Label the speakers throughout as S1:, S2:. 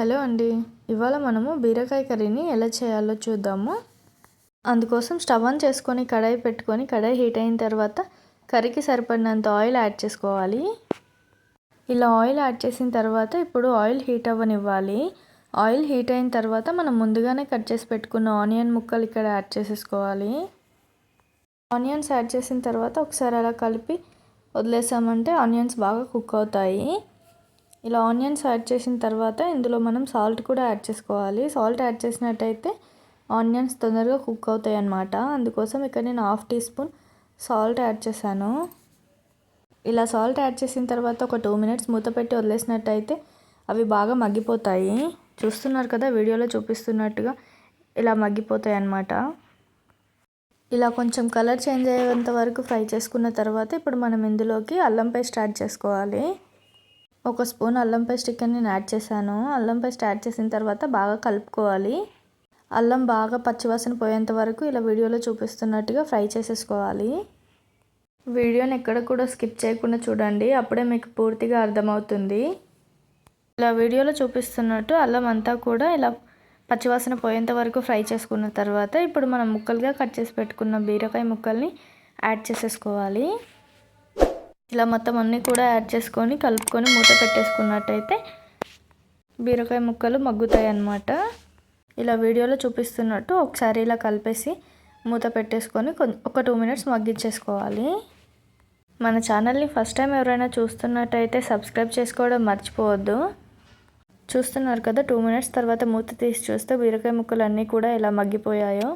S1: Hello అండి. ఇవాళ మనము బీరకాయ కర్రీని ఎలా చేయాలో చూద్దాము. అందుకోసం స్టవ్ ఆన్ చేసుకొని కడాయి పెట్టుకొని కడాయి హీట్ అయిన తర్వాత కర్రీకి సరిపడినంత ఆయిల్ యాడ్ చేసుకోవాలి. ఇలా ఆయిల్ యాడ్ చేసిన తర్వాత ఇప్పుడు ఆయిల్ హీట్ అవ్వనివ్వాలి. ఆయిల్ హీట్ అయిన తర్వాత మనం ముందుగానే కట్ చేసి పెట్టుకున్న ఆనియన్ ముక్కలు ఇక్కడ యాడ్ చేసేసుకోవాలి. ఆనియన్స్ యాడ్ చేసిన తర్వాత ఒకసారి అలా కలిపి వదిలేసామంటే ఆనియన్స్ బాగా కుక్ అవుతాయి. ఇలా ఆనియన్స్ యాడ్ చేసిన తర్వాత ఇందులో మనం సాల్ట్ కూడా యాడ్ చేసుకోవాలి. సాల్ట్ యాడ్ చేసినట్టయితే ఆనియన్స్ తొందరగా కుక్ అవుతాయి అన్నమాట అందుకోసం ఇక్కడ నేను half teaspoon salt add చేశాను. ఇలా సాల్ట్ యాడ్ చేసిన తర్వాత ఒక టూ మినిట్స్ మూత పెట్టి వదిలేసినట్టయితే అవి బాగా మగ్గిపోతాయి. చూస్తున్నారు కదా వీడియోలో చూపిస్తున్నట్టుగా ఇలా మగ్గిపోతాయి అన్నమాట ఇలా కొంచెం కలర్ చేంజ్ అయ్యేంత వరకు ఫ్రై చేసుకున్న తర్వాత ఇప్పుడు మనం ఇందులోకి అల్లం పేస్ట్ యాడ్ చేసుకోవాలి. ఒక స్పూన్ అల్లం పేస్ట్ ఇక్కడ నేను యాడ్ చేశాను. అల్లం పేస్ట్ యాడ్ చేసిన తర్వాత బాగా కలుపుకోవాలి. అల్లం బాగా పచ్చివాసన పోయేంత వరకు ఇలా వీడియోలో చూపిస్తున్నట్టుగా ఫ్రై చేసేసుకోవాలి. వీడియోని ఎక్కడ కూడా స్కిప్ చేయకుండా చూడండి. అప్పుడే మీకు పూర్తిగా అర్థమవుతుంది. ఇలా వీడియోలో చూపిస్తున్నట్టు అల్లం అంతా కూడా ఇలా పచ్చివాసన పోయేంత వరకు ఫ్రై చేసుకున్న తర్వాత ఇప్పుడు మనం ముక్కలుగా కట్ చేసి పెట్టుకున్న బీరకాయ ముక్కల్ని యాడ్ చేసేసుకోవాలి. ఇలా మొత్తం అన్నీ కూడా యాడ్ చేసుకొని కలుపుకొని మూత పెట్టేసుకున్నట్టయితే బీరకాయ ముక్కలు మగ్గుతాయి అన్నమాట ఇలా వీడియోలో చూపిస్తున్నట్టు ఒకసారి ఇలా కలిపేసి మూత పెట్టేసుకొని ఒక టూ మినిట్స్ మగ్గించేసుకోవాలి. మన ఛానల్ని ఫస్ట్ టైం ఎవరైనా చూస్తున్నట్టయితే సబ్స్క్రైబ్ చేసుకోవడం మర్చిపోవద్దు. చూస్తున్నారు కదా టూ మినిట్స్ తర్వాత మూత తీసి చూస్తే బీరకాయ ముక్కలు అన్నీ కూడా ఇలా మగ్గిపోయాయో.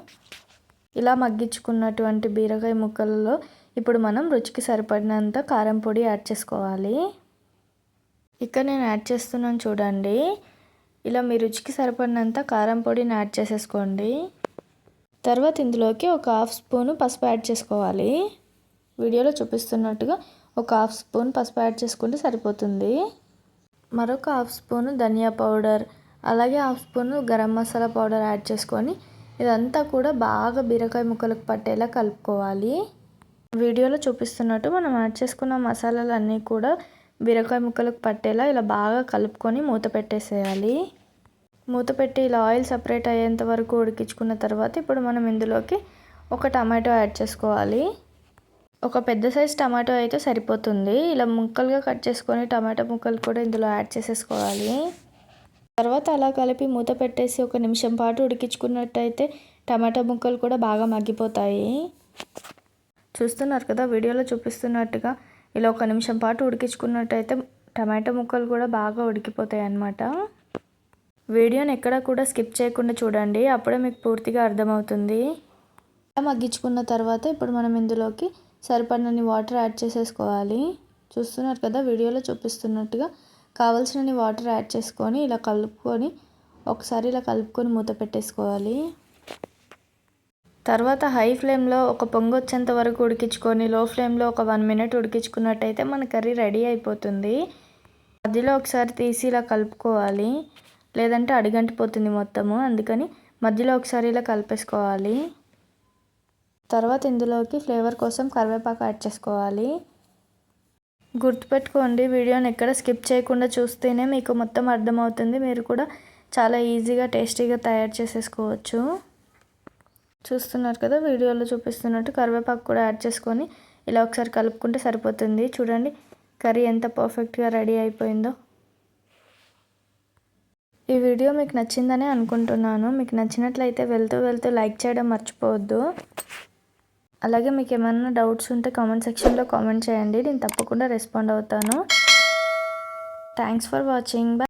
S1: ఇలా మగ్గించుకున్నటువంటి బీరకాయ ముక్కలలో ఇప్పుడు మనం రుచికి సరిపడినంత కారం పొడి యాడ్ చేసుకోవాలి. ఇక్కడ నేను యాడ్ చేస్తున్నాను చూడండి. ఇలా మీ రుచికి సరిపడినంత కారం పొడిని యాడ్ చేసేసుకోండి. తర్వాత ఇందులోకి ఒక హాఫ్ స్పూను పసుపు యాడ్ చేసుకోవాలి. వీడియోలో చూపిస్తున్నట్టుగా ఒక హాఫ్ స్పూన్ పసుపు యాడ్ చేసుకుంటే సరిపోతుంది. మరొక హాఫ్ స్పూను ధనియా పౌడర్ అలాగే half spoon garam masala powder add చేసుకొని ఇదంతా కూడా బాగా బీరకాయ ముక్కలకు పట్టేలా కలుపుకోవాలి. వీడియోలో చూపిస్తున్నట్టు మనం యాడ్ చేసుకున్న మసాలాలన్నీ కూడా బీరకాయ ముక్కలకు పట్టేలా ఇలా బాగా కలుపుకొని మూత పెట్టేసేయాలి. మూత పెట్టి ఇలా ఆయిల్ సపరేట్ అయ్యేంత వరకు ఉడికించుకున్న తర్వాత ఇప్పుడు మనం ఇందులోకి ఒక టమాటో యాడ్ చేసుకోవాలి. ఒక పెద్ద సైజ్ టమాటో అయితే సరిపోతుంది. ఇలా ముక్కలుగా కట్ చేసుకొని టమాటో ముక్కలు కూడా ఇందులో యాడ్ చేసేసుకోవాలి. తర్వాత అలా కలిపి మూత పెట్టేసి ఒక నిమిషం పాటు ఉడికించుకున్నట్టయితే టమాటో ముక్కలు కూడా బాగా మగ్గిపోతాయి. చూస్తున్నారు కదా వీడియోలో చూపిస్తున్నట్టుగా ఇలా ఒక నిమిషం పాటు ఉడికించుకున్నట్టయితే టమాటో ముక్కలు కూడా బాగా ఉడికిపోతాయి అన్నమాట వీడియోని ఎక్కడ కూడా స్కిప్ చేయకుండా చూడండి అప్పుడే మీకు పూర్తిగా అర్థమవుతుంది. మగ్గించుకున్న తర్వాత ఇప్పుడు మనం ఇందులోకి సరిపడినన్ని వాటర్ యాడ్ చేసేసుకోవాలి. చూస్తున్నారు కదా వీడియోలో చూపిస్తున్నట్టుగా కావాల్సినన్ని వాటర్ యాడ్ చేసుకొని ఇలా కలుపుకొని ఒకసారి ఇలా కలుపుకొని మూత పెట్టేసుకోవాలి. తర్వాత హై ఫ్లేమ్లో ఒక పొంగు వచ్చేంత వరకు ఉడికించుకొని లో ఫ్లేమ్లో ఒక వన్ మినిట్ ఉడికించుకున్నట్టయితే మన కర్రీ రెడీ అయిపోతుంది. మధ్యలో ఒకసారి తీసి ఇలా కలుపుకోవాలి. లేదంటే అడిగంటిపోతుంది మొత్తము. అందుకని మధ్యలో ఒకసారి ఇలా కలిపేసుకోవాలి. తర్వాత ఇందులోకి ఫ్లేవర్ కోసం కరివేపాకు యాడ్ చేసుకోవాలి. గుర్తుపెట్టుకోండి వీడియోని ఎక్కడ స్కిప్ చేయకుండా చూస్తేనే మీకు మొత్తం అర్థమవుతుంది. మీరు కూడా చాలా ఈజీగా టేస్టీగా తయారు చేసేసుకోవచ్చు. చూస్తున్నారు కదా వీడియోలో చూపిస్తున్నట్టు కరివేపాకు కూడా యాడ్ చేసుకొని ఇలా ఒకసారి కలుపుకుంటే సరిపోతుంది. చూడండి కర్రీ ఎంత పర్ఫెక్ట్గా రెడీ అయిపోయిందో. ఈ వీడియో మీకు నచ్చిందనే అనుకుంటున్నాను. మీకు నచ్చినట్లయితే వెళ్తూ వెళ్తూ లైక్ చేయడం మర్చిపోవద్దు. అలాగే మీకు ఏమైనా డౌట్స్ ఉంటే కామెంట్ సెక్షన్లో కామెంట్ చేయండి. నేను తప్పకుండా రెస్పాండ్ అవుతాను. Thanks for watching. బాయ్